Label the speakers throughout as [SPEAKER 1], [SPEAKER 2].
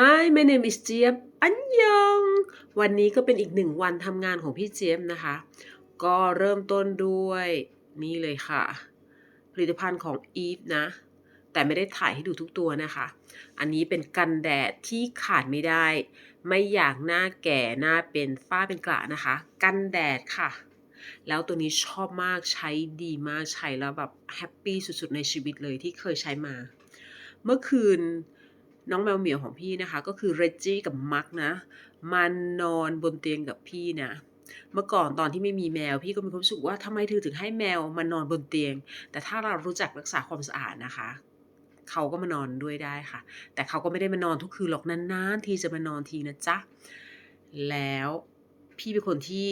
[SPEAKER 1] Hi my name is เจี๊ยบอันยอง วันนี้ก็เป็นอีกหนึ่งวันทำงานของพี่เจี๊ยบนะคะ ก็เริ่มต้นด้วยนี่เลยค่ะ ผลิตภัณฑ์ของ Eve นะ แต่ไม่ได้ถ่ายให้ดูทุกตัวนะคะ อันนี้เป็นกันแดดที่ขาดไม่ได้ ไม่อยากหน้าแก่หน้าเป็นฝ้าเป็นกระนะคะ กันแดดค่ะแล้วตัวนี้ชอบมากใช้ดีมากใช้แล้วแบบแฮปปี้สุดๆในชีวิตเลยที่เคยใช้มา เมื่อคืน น้องแมวเหมียวของพี่นะคะ ก็คือเรจจี้กับมักนะ มันนอนบนเตียงกับพี่นะเมื่อก่อนตอนที่ไม่มีแมว พี่ก็มีความรู้สึกว่าทำไมเธอถึงให้แมวมานอนบนเตียง แต่ถ้าเรารู้จักรักษาความสะอาดนะคะเขาก็มานอนด้วยได้ค่ะ แต่เขาก็ไม่ได้มานอนทุกคืนหรอกนานๆทีจะมานอนทีนะจ๊ะแล้วพี่เป็นคนที่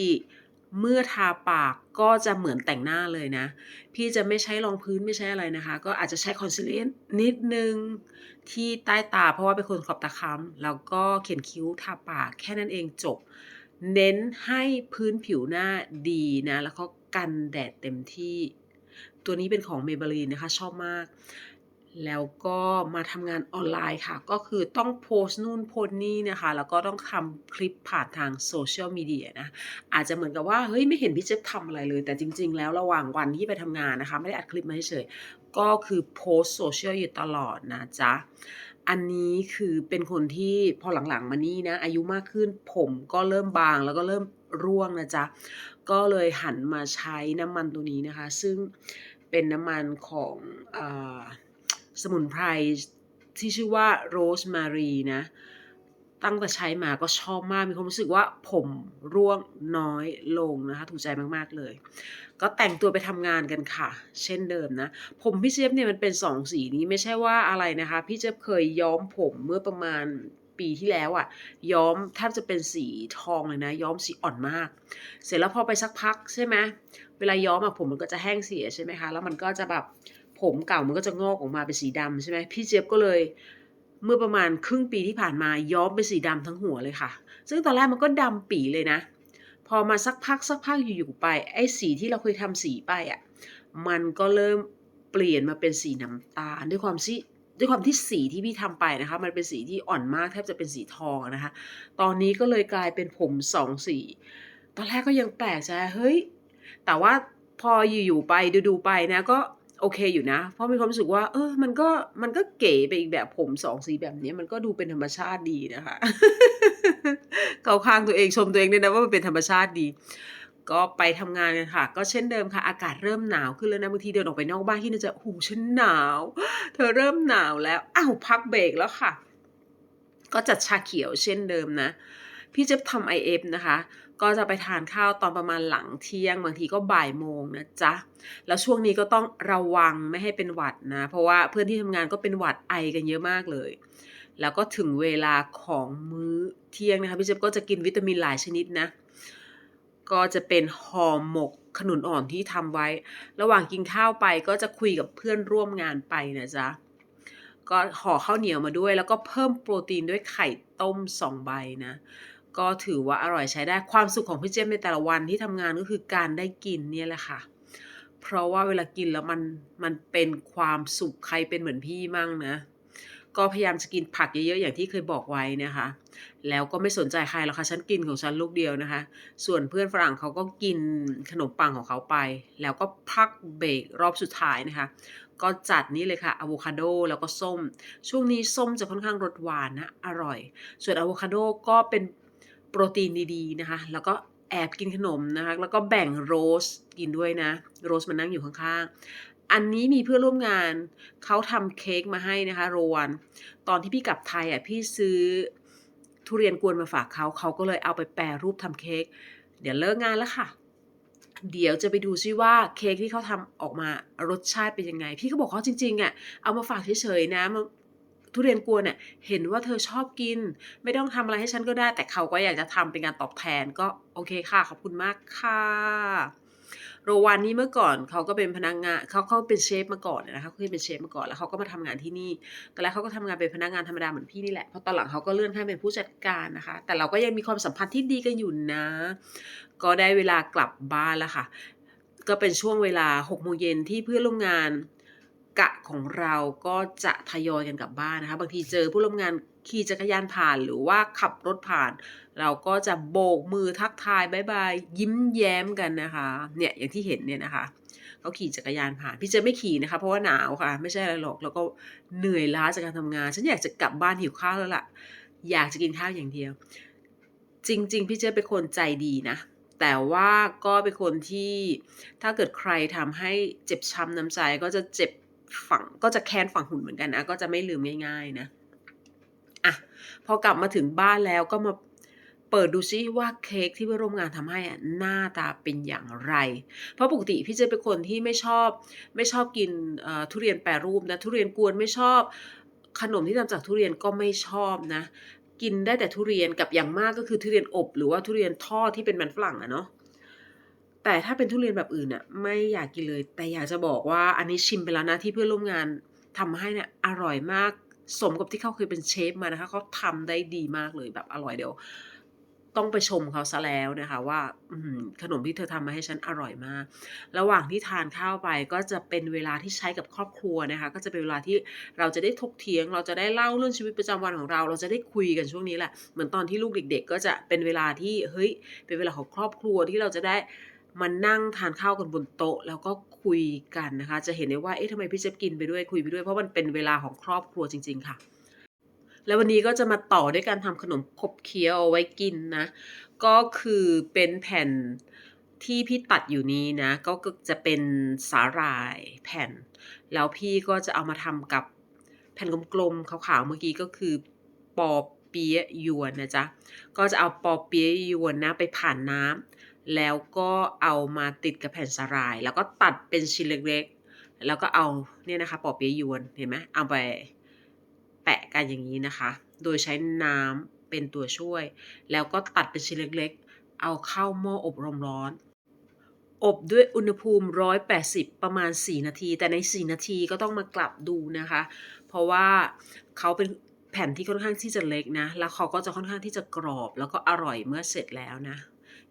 [SPEAKER 1] เมื่อทาปากก็จะเหมือนแต่งหน้าเลยนะ พี่จะไม่ใช้รองพื้นไม่ใช้อะไรนะคะ ก็อาจจะใช้คอนซีลเลอร์นิดนึงที่ใต้ตาเพราะว่าเป็นคนขอบตาค้ำแล้วก็เขียนคิ้วทาปากแค่นั้นเองจบ เน้นให้พื้นผิวหน้าดีนะ แล้วก็กันแดดเต็มที่ ตัวนี้เป็นของ Maybelline นะคะชอบมาก แล้วก็มาทำงานออนไลน์ค่ะ ก็คือต้องโพสต์นู่นโพสต์นี่นะคะ แล้วก็ต้องทำคลิปผ่านทางโซเชียลมีเดียนะ อาจจะเหมือนกับว่า เฮ้ย ไม่เห็นพี่เจ๊บทำอะไรเลย แต่จริง ๆ แล้วระหว่างวันที่ไปทำงานนะคะ ไม่ได้อัดคลิปมาเฉยก็คือโพสต์โซเชียลอยู่ตลอดนะจ๊ะ อันนี้คือเป็นคนที่พอหลังๆมานี่นะ อายุมากขึ้นผมก็เริ่มบางแล้วก็เริ่มร่วงนะจ๊ะ ก็เลยหันมาใช้น้ำมันตัวนี้นะคะ ซึ่งเป็นน้ำมันของอ สมุนไพรที่ชื่อว่าโรสแมรีนะ ตั้งแต่ใช้มาก็ชอบมาก มีความรู้สึกว่าผมร่วงน้อยลงนะคะ ถูกใจมากๆเลย ก็แต่งตัวไปทำงานกันค่ะ เช่นเดิมนะ ผมพี่เจี๊ยบเนี่ยมันเป็นสองสีนี้ไม่ใช่ว่าอะไรนะคะ พี่เจี๊ยบเคยย้อมผมเมื่อประมาณปีที่แล้วอะ ย้อมแทบจะเป็นสีทองเลยนะ ย้อมสีอ่อนมาก เสร็จแล้วพอไปสักพักใช่ไหมเวลาย้อมอะผมมันก็จะแห้งเสียใช่ไหมคะ แล้วมันก็จะแบบ ผมเก่ามันก็จะงอกออกมาเป็นสีดำใช่ไหมพี่เจี๊ยบก็เลยเมื่อประมาณครึ่งปีที่ผ่านมาย้อมเป็นสีดำทั้งหัวเลยค่ะ ซึ่งตอนแรกมันก็ดำปีเลยนะ พอมาสักพักสักพักอยู่ๆไปไอ้สีที่เราเคยทำสีไปอะมันก็เริ่มเปลี่ยนมาเป็นสีน้ำตาลด้วยความที่ด้วยความที่สีที่พี่ทำไปนะคะ มันเป็นสีที่อ่อนมากแทบจะเป็นสีทองนะคะ ตอนนี้ก็เลยกลายเป็นผมสองสี ตอนแรกก็ยังแปลกใจเฮ้ย แต่ว่าพออยู่ๆไปดูๆไปนะก็ โอเคอยู่นะ เพราะมีความรู้สึกว่า เออ มันก็มันก็เก๋ไปอีกแบบผมสองสีแบบนี้มันก็ดูเป็นธรรมชาติดีนะคะเกาข้างตัวเองชมตัวเองด้วยนะว่ามันเป็นธรรมชาติดี ก็ไปทำงานกันค่ะ ก็เช่นเดิมค่ะ อากาศเริ่มหนาวขึ้นแล้วนะบางทีเดินออกไปนอกบ้านที่น่าจะโอ้โหฉันหนาว เธอเริ่มหนาวแล้วอ้าวพักเบรกแล้วค่ะ ก็จัดชาเขียวเช่นเดิมนะ พี่จะทำ IF นะคะ ก็จะไปทานข้าวตอนประมาณหลังเที่ยง บางทีก็บ่ายโมงนะจ๊ะ แล้วช่วงนี้ก็ต้องระวังไม่ให้เป็นหวัดนะ เพราะว่าเพื่อนที่ทำงานก็เป็นหวัดไอกันเยอะมากเลย แล้วก็ถึงเวลาของมื้อเที่ยงนะคะพี่เจ๊ยบก็จะกินวิตามินหลายชนิดนะ ก็จะเป็นห่อหมกขนุนอ่อนที่ทำไว้ ระหว่างกินข้าวไปก็จะคุยกับเพื่อนร่วมงานไปนะจ๊ะก็ห่อข้าวเหนียวมาด้วย แล้วก็เพิ่มโปรตีนด้วยไข่ต้มสองใบนะ ก็ถือว่าอร่อยใช้ได้ความสุขของพี่เจมในแต่ละวันที่ทำงานก็คือการได้กินเนี่ยแหละค่ะ เพราะว่าเวลากินแล้วมันมันเป็นความสุขใครเป็นเหมือนพี่มั่งนะ ก็พยายามจะกินผักเยอะๆอย่างที่เคยบอกไว้นะคะ แล้วก็ไม่สนใจใครหรอกค่ะฉันกินของฉันลูกเดียวนะคะ ส่วนเพื่อนฝรั่งเขาก็กินขนมปังของเขาไป แล้วก็พักเบรกรอบสุดท้ายนะคะก็จัดนี่เลยค่ะอะโวคาโดแล้วก็ส้ม ช่วงนี้ส้มจะค่อนข้างรสหวานนะ อร่อย ส่วนอะโวคาโดก็เป็น โปรตีนดีๆนะคะ แล้วก็แอบกินขนมนะคะ แล้วก็แบ่งโรสกินด้วยนะ โรสมันนั่งอยู่ข้างๆ อันนี้มีเพื่อนร่วมงาน เขาทำเค้กมาให้นะคะโรวัน ตอนที่พี่กลับไทยอะพี่ซื้อทุเรียนกวนมาฝากเขา เขาก็เลยเอาไปแปรรูปทำเค้ก เดี๋ยวเลิกงานแล้วค่ะ เดี๋ยวจะไปดูซิว่าเค้กที่เขาทำออกมารสชาติเป็นยังไง พี่ก็บอกเขาจริงๆอะ เอามาฝากเฉยๆนะมัน ทุเรียนกวนเนี่ยเห็นว่าเธอชอบกิน ไม่ต้องทำอะไรให้ฉันก็ได้ แต่เขาก็อยากจะทำเป็นการตอบแทนก็โอเคค่ะขอบคุณมากค่ะโรวันนี้เมื่อก่อนเขาก็เป็นพนักงานเขาเขาเป็นเชฟมาก่อนนะคะเขาเคยเป็นเชฟมาก่อนแล้วเขาก็มาทำงานที่นี่ตอนแรกเขาก็ทำงานเป็นพนักงานธรรมดาเหมือนพี่นี่แหละพราะตอนหลังเขาก็เลื่อนขั้นเป็นผู้จัดการนะคะ แต่เราก็ยังมีความสัมพันธ์ที่ดีกันอยู่นะ ก็ได้เวลากลับบ้านแล้วค่ะ ก็เป็นช่วงเวลาหกโมงเย็นที่เพื่อนร่วมงาน กะของเราก็จะทยอยกันกลับบ้านนะคะ บางทีเจอผู้ร่วมงานขี่จักรยานผ่านหรือว่าขับรถผ่าน เราก็จะโบกมือทักทายบายบายยิ้มแย้มกันนะคะเนี่ยอย่างที่เห็นเนี่ยนะคะเขาขี่จักรยานผ่าน พี่เจไม่ขี่นะคะ เพราะว่าหนาวค่ะ ไม่ใช่อะไรหรอกแล้วก็เหนื่อยล้าจากการทำงาน ฉันอยากจะกลับบ้านหิวข้าวแล้วล่ะ อยากจะกินข้าวอย่างเดียว จริง ๆ พี่เจเป็นคนใจดีนะ แต่ว่าก็เป็นคนที่ถ้าเกิดใครทำให้เจ็บช้ำน้ำใจก็จะเจ็บ ฝังก็จะแค้นฝังหุ่นเหมือนกันนะ ก็จะไม่ลืมง่าย ๆ นะอะพอกลับมาถึงบ้านแล้วก็มาเปิดดูซิว่าเค้กที่เพื่อนร่วมงานทำให้อะหน้าตาเป็นอย่างไร เพราะปกติพี่เจเป็นคนที่ไม่ชอบไม่ชอบกินอ่อทุเรียนแปรรูปนะทุเรียนกวนไม่ชอบ ขนมที่ทำจากทุเรียนก็ไม่ชอบนะ กินได้แต่ทุเรียนกับอย่างมากก็คือทุเรียนอบ หรือว่าทุเรียนทอดที่เป็นมันฝรั่งอะเนาะ แต่ถ้าเป็นทุเรียนแบบอื่นอะไม่อยากกินเลย แต่อยากจะบอกว่าอันนี้ชิมไปแล้วนะที่เพื่อนร่วมงานทำให้เนี่ยอร่อยมากสมกับที่เขาเคยเป็นเชฟมานะคะเขาทำได้ดีมากเลยแบบอร่อยเดี๋ยวต้องไปชมเขาซะแล้วนะคะว่าขนมที่เธอทำมาให้ฉันอร่อยมาก ระหว่างที่ทานข้าวไปก็จะเป็นเวลาที่ใช้กับครอบครัวนะคะ ก็จะเป็นเวลาที่เราจะได้ถกเถียง เราจะได้เล่าเรื่องชีวิตประจำวันของเรา เราจะได้คุยกันช่วงนี้แหละ เหมือนตอนที่ลูกเด็ก ๆ ก็จะเป็นเวลาที่เฮ้ยเป็นเวลาของครอบครัวที่เราจะได้ มานั่งทานข้าวกันบนโต๊ะ แล้วก็คุยกันนะคะ จะเห็นได้ว่าเอ๊ะทำไมพี่เจ๊กินไปด้วยคุยไปด้วยเพราะมันเป็นเวลาของครอบครัวจริง ๆ ค่ะ แล้ววันนี้ก็จะมาต่อด้วยการทำขนมขบเคี้ยวเอาไว้กินนะ ก็คือเป็นแผ่นที่พี่ตัดอยู่นี้นะ ก็จะเป็นสาหร่ายแผ่น แล้วพี่ก็จะเอามาทำกับแผ่นกลมๆขาวๆเมื่อกี้ก็คือปอเปี๊ยะยวนนะจ๊ะ ก็จะเอาปอเปี๊ยะยวนนะไปผ่านน้ำ แล้วก็เอามาติดกับแผ่นสาหร่าย แล้วก็ตัดเป็นชิ้นเล็กๆ แล้วก็เอาเนี่ยนะคะปอเปี๊ยะยวนเห็นไหมเอาไปแปะกันอย่างนี้นะคะ โดยใช้น้ำเป็นตัวช่วย แล้วก็ตัดเป็นชิ้นเล็กๆ เอาเข้าหม้ออบลมร้อน อบด้วยอุณหภูมิ 180 ประมาณ 4 นาที แต่ใน 4 นาทีก็ต้องมากลับดูนะคะ เพราะว่าเขาเป็นแผ่นที่ค่อนข้างที่จะเล็กนะ แล้วเขาก็จะค่อนข้างที่จะกรอบ แล้วก็อร่อยเมื่อเสร็จแล้วนะ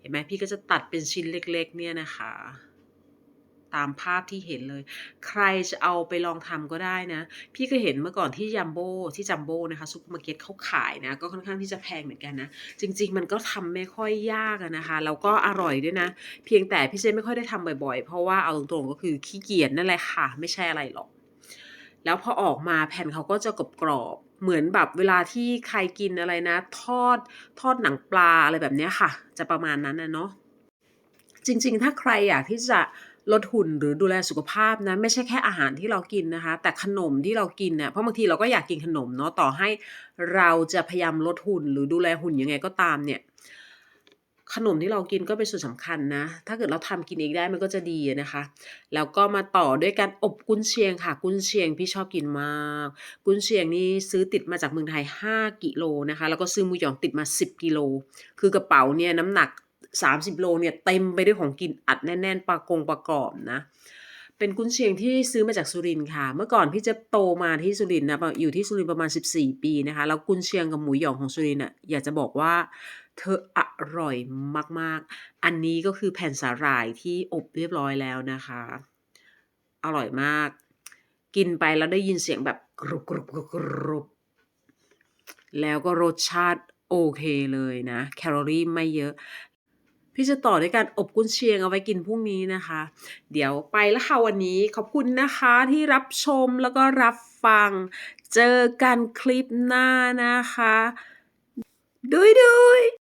[SPEAKER 1] ห็นไหมพี่ก็จะตัดเป็นชิ้นเล็ก ๆ เนี่ยนะคะ ตามภาพที่เห็นเลย ใครจะเอาไปลองทำก็ได้นะ พี่ก็เห็นเมื่อก่อนที่ยัมโบ้ที่จัมโบ้นะคะซุปเปอร์มาร์เก็ตเขาขายนะ ก็ค่อนข้างที่จะแพงเหมือนกันนะ จริง ๆ มันก็ทำไม่ค่อยยากนะคะ แล้วก็อร่อยด้วยนะ เพียงแต่พี่เจไม่ค่อยได้ทำบ่อยๆ เพราะว่าเอาตรงๆก็คือขี้เกียจนั่นแหละค่ะ ไม่ใช่อะไรหรอก แล้วพอออกมาแผ่นเขาก็จะกรอบ เหมือนแบบเวลาที่ใครกินอะไรนะ ทอดทอดหนังปลาอะไรแบบนี้ค่ะ จะประมาณนั้นนะเนาะจริง ๆ ถ้าใครอยากที่จะลดหุ่นหรือดูแลสุขภาพนะไม่ใช่แค่อาหารที่เรากินนะคะ แต่ขนมที่เรากินเนี่ยเพราะบางทีเราก็อยากกินขนมเนาะต่อให้เราจะพยายามลดหุ่นหรือดูแลหุ่นยังไงก็ตามเนี่ย ขนมที่เรากินก็เป็นส่วนสำคัญนะ ถ้าเกิดเราทำกินเองได้มันก็จะดีนะคะ แล้วก็มาต่อด้วยการอบกุนเชียงค่ะ กุนเชียงพี่ชอบกินมาก กุนเชียงนี่ซื้อติดมาจากเมืองไทย 5 กิโลนะคะ แล้วก็ซื้อมูหยองติดมา 10 กิโล คือกระเป๋าเนี่ยน้ำหนัก 30 โลเนี่ยเต็มไปด้วยของกินอัดแน่น ๆปลากงปลากรอบนะ เป็นกุนเชียงที่ซื้อมาจากสุรินทร์ค่ะ เมื่อก่อนพี่จะโตมาที่สุรินทร์นะอยู่ที่สุรินทร์ประมาณ 14 ปีนะคะ แล้วกุนเชียงกับหมูหยองของสุรินทร์อะอยากจะบอกว่าเธออร่อยมากๆ อันนี้ก็คือแผ่นสาหร่ายที่อบเรียบร้อยแล้วนะคะ อร่อยมาก กินไปแล้วได้ยินเสียงแบบกรุบกรุบกรุบกรุบแล้วก็รสชาติโอเคเลยนะ แคลอรี่ไม่เยอะ พี่จะต่อด้วยการอบกุนเชียงเอาไว้กินพรุ่งนี้นะคะ เดี๋ยวไปแล้วค่ะวันนี้ขอบคุณนะคะที่รับชมแล้วก็รับฟัง เจอกันคลิปหน้านะคะ ดุยดุย